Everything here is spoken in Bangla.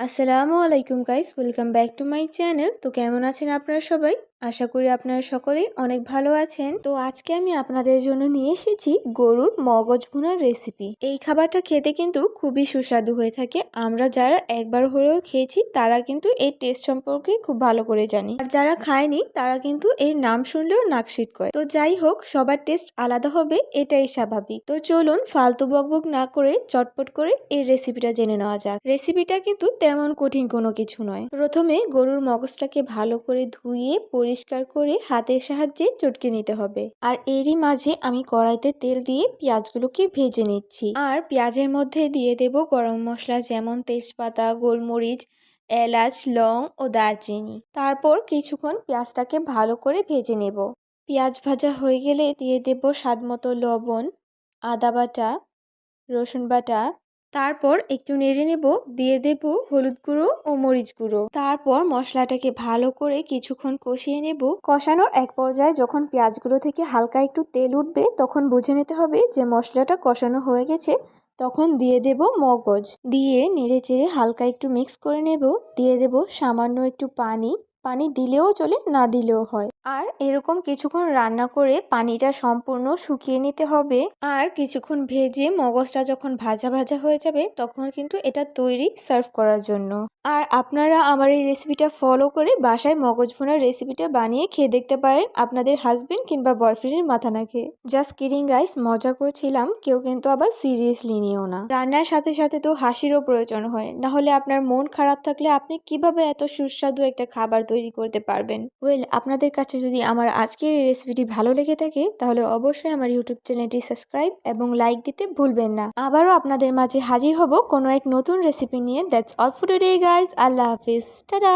আসসালামু আলাইকুম guys welcome back to my channel. তো কেমন আছেন আপনারা সবাই? আশা করি আপনারা সকলেই অনেক ভালো আছেন। তো আজকে আমি আপনাদের জন্য নিয়ে এসেছি গরুর মগজ ভুনার রেসিপি এই খাবারটা খেতে কিন্তু খুবই সুস্বাদু হয়ে থাকে। আমরা যারা একবার হলেও খেয়েছি, তারা কিন্তু এই টেস্ট সম্পর্কে খুব ভালো করে জানি। আর যারা খায়নি, তারা কিন্তু এই নাম শুনলেও নাক শীত করে তো যাই হোক, সবার টেস্ট আলাদা হবে, এটাই স্বাভাবিক। তো চলুন ফালতু বকবক না করে চটপট করে এই রেসিপিটা জেনে নেওয়া যাক। রেসিপিটা কিন্তু তেমন কঠিন কোনো কিছু নয়। প্রথমে গরুর মগজটাকে ভালো করে ধুয়ে পরিষ্কার করে হাতের সাহায্যে চটকে নিতে হবে। আর এরই মাঝে আমি কড়াইতে তেল দিয়ে পেঁয়াজগুলোকে ভেজে নিচ্ছি। আর পেঁয়াজের মধ্যে দিয়ে দেব গরম মশলা যেমন তেজপাতা, গোলমরিচ, এলাচ, লং ও দারচিনি। তারপর কিছুক্ষণ পেঁয়াজটাকে ভালো করে ভেজে নেব। পেঁয়াজ ভাজা হয়ে গেলে দিয়ে দেব স্বাদ মতো লবণ, আদা বাটা, রসুন বাটা তারপর একটু নেড়ে নেব, দিয়ে দেব হলুদ গুঁড়ো ও মরিচ গুঁড়ো। তারপর মশলাটাকে ভালো করে কিছুক্ষণ কষিয়ে নেব। কষানোর এক পর্যায়ে যখন পেঁয়াজগুলো থেকে হালকা একটু তেল উঠবে, তখন বুঝে নিতে হবে যে মশলাটা কষানো হয়ে গেছে। তখন দিয়ে দেব মগজ। দিয়ে নেড়ে চেড়ে হালকা একটু মিক্স করে নেব। দিয়ে দেব সামান্য একটু পানি। পানি দিলেও চলে, না দিলেও হয়। আর এরকম কিছুক্ষণ রান্না করে পানিটা সম্পূর্ণ শুকিয়ে নিতে হবে। আর কিছুক্ষণ ভেজে মগজটা যখন ভাজা ভাজা হয়ে যাবে, তখন কিন্তু এটা তৈরি সার্ভ করার জন্য। আর আপনারা আমার এই রেসিপিটা ফলো করে বাসায় মগজ ভোনার রেসিপিটা বানিয়ে খেয়ে দেখতে পারেন আপনাদের হাজবেন্ড কিংবা বয়ফ্রেন্ডের মাথা না খেয়ে জাস্ট কিরিং গাইস, মজা করছিলাম, কেউ কিন্তু আবার সিরিয়াসলি নিও না। রান্নার সাথে সাথে তো হাসিরও প্রয়োজন হয়, না হলে আপনার মন খারাপ থাকলে আপনি কীভাবে এত সুস্বাদু একটা খাবার তৈরি করতে পারবেন? ওয়েল, আপনাদের কাছে যদি আমার আজকের এই রেসিপিটি ভালো লেগে থাকে, তাহলে অবশ্যই আমার ইউটিউব চ্যানেলটি সাবস্ক্রাইব এবং লাইক দিতে ভুলবেন না। আবারও আপনাদের মাঝে হাজির হব কোনো এক নতুন রেসিপি নিয়ে। That's all for today guys আল্লাহ হাফিজ। টাটা